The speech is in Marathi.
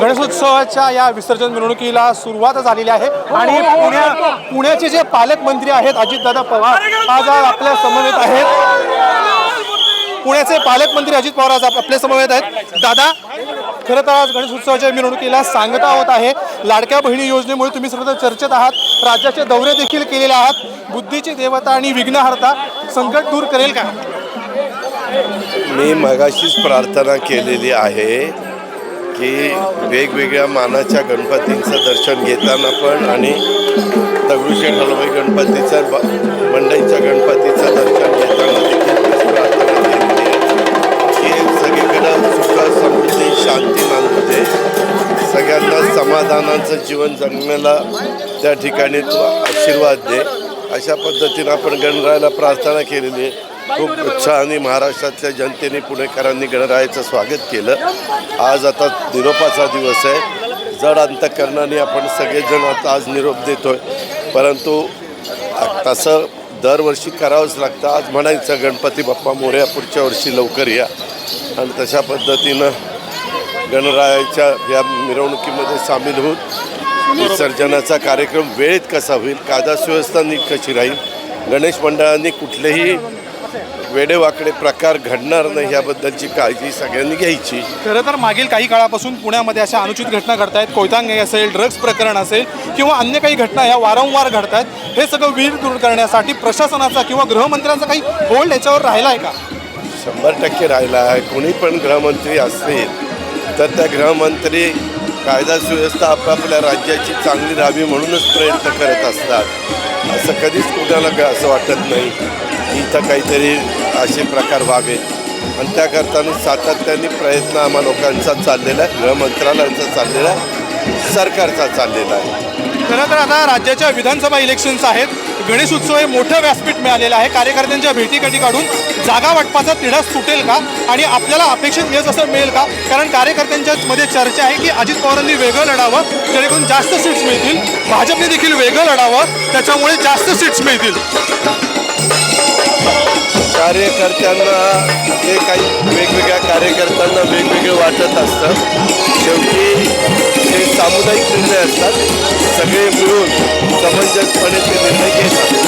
गणेशोत्सवाच्या या विसर्जन मिरवणुकीला सुरुवात झालेली आहे आणि पुण्या पुण्याचे जे पालकमंत्री आहेत अजितदादा पवार आज आपल्या समवेत आहेत. पुण्याचे पालकमंत्री अजित पवार आज आप- आपल्या समवेत आहेत. दादा खरं तर आज गणेशोत्सवाच्या मिरवणुकीला सांगता होत आहे. लाडक्या बहिणी योजनेमुळे तुम्ही सर्व चर्चेत आहात. राज्याचे दौरे देखील केलेले आहात. बुद्धीची देवता आणि विघ्नहर्ता संकट दूर करेल का? मी मगाशीच प्रार्थना केलेली आहे. की वेगवेगळ्या मानाच्या गणपतींचं दर्शन घेताना पण आणि दगडूशेठ हलवाई गणपतीचं ब- मंडईच्या गणपतीचं दर्शन घेताना देखील तीच सगळीकडं सुख समृद्धी शांती मानते. दे सगळ्यांना समाधानाचं जीवन जगण्याला त्या ठिकाणी तो आशीर्वाद दे. अशा पद्धतीनं आपण गणरायाला प्रार्थना केलेली आहे. खूप उत्साहाने महाराष्ट्रातल्या जनतेने पुणेकरांनी गणरायाचं स्वागत केलं. आज आता निरोपाचा दिवस आहे. जड अंतकरणाने आपण सगळेजण आता आज निरोप देतोय. परंतु तसं दरवर्षी करावंच लागतं. आज म्हणायचं गणपती बाप्पा मोर्या पुढच्या वर्षी लवकर या. आणि तशा पद्धतीनं गणरायाच्या या मिरवणुकीमध्ये सामील होऊन विसर्जनाचा कार्यक्रम वेळेत कसा होईल कायदा सुव्यवस्था नीट कशी राहील गणेश मंडळांनी कुठलेही वेडेवाकडे प्रकार घडणार नाही याबद्दलची काळजी सगळ्यांनी घ्यायची. खरं तर मागील काही काळापासून पुण्यामध्ये अशा अनुचित घटना घडत आहेत कोयतांगे असेल ड्रग्ज प्रकरण असेल किंवा अन्य काही घटना ह्या वारंवार घडत आहेत हे सगळं वीर दूर करण्यासाठी प्रशासनाचा किंवा गृहमंत्र्यांचा काही होल्ड याच्यावर राहिला आहे का? शंभर टक्के राहिला आहे कोणी पण गृहमंत्री असतील तर त्या गृहमंत्री कायदा सुव्यवस्था आपापल्या राज्याची चांगली राहावी म्हणूनच प्रयत्न करत असतात. असं कधीच कुणाला असं वाटत नाही. इथं काहीतरी असे प्रकार व्हावेत आणि त्याकरताना सातत्याने प्रयत्न आम्हा लोकांचा चाललेला आहे गृहमंत्रालयाचा चाललेला आहे सरकारचा चाललेला आहे. खरं तर आता राज्याच्या विधानसभा इलेक्शन्स आहेत. गणेश उत्सव हे मोठं व्यासपीठ मिळालेलं आहे. कार्यकर्त्यांच्या भेटीगाठी काढून जागा वाटपाचा तिढा सुटेल का? आणि आपल्याला अपेक्षित यश असं मिळेल का? कारण कार्यकर्त्यांच्या मध्ये चर्चा आहे की अजित पवारांनी वेगळं लढावं जेणेकरून जास्त सीट्स मिळतील. भाजपने देखील वेगळं लढावं त्याच्यामुळे जास्त सीट्स मिळतील. कार्यकर्त्यांना जे काही वेगवेगळ्या कार्यकर्त्यांना वेगवेगळे वाटत असतं. शेवटी ते सामुदायिक निर्णय असतात. सगळे मिळून समंजसपणे ते निर्णय घेतात.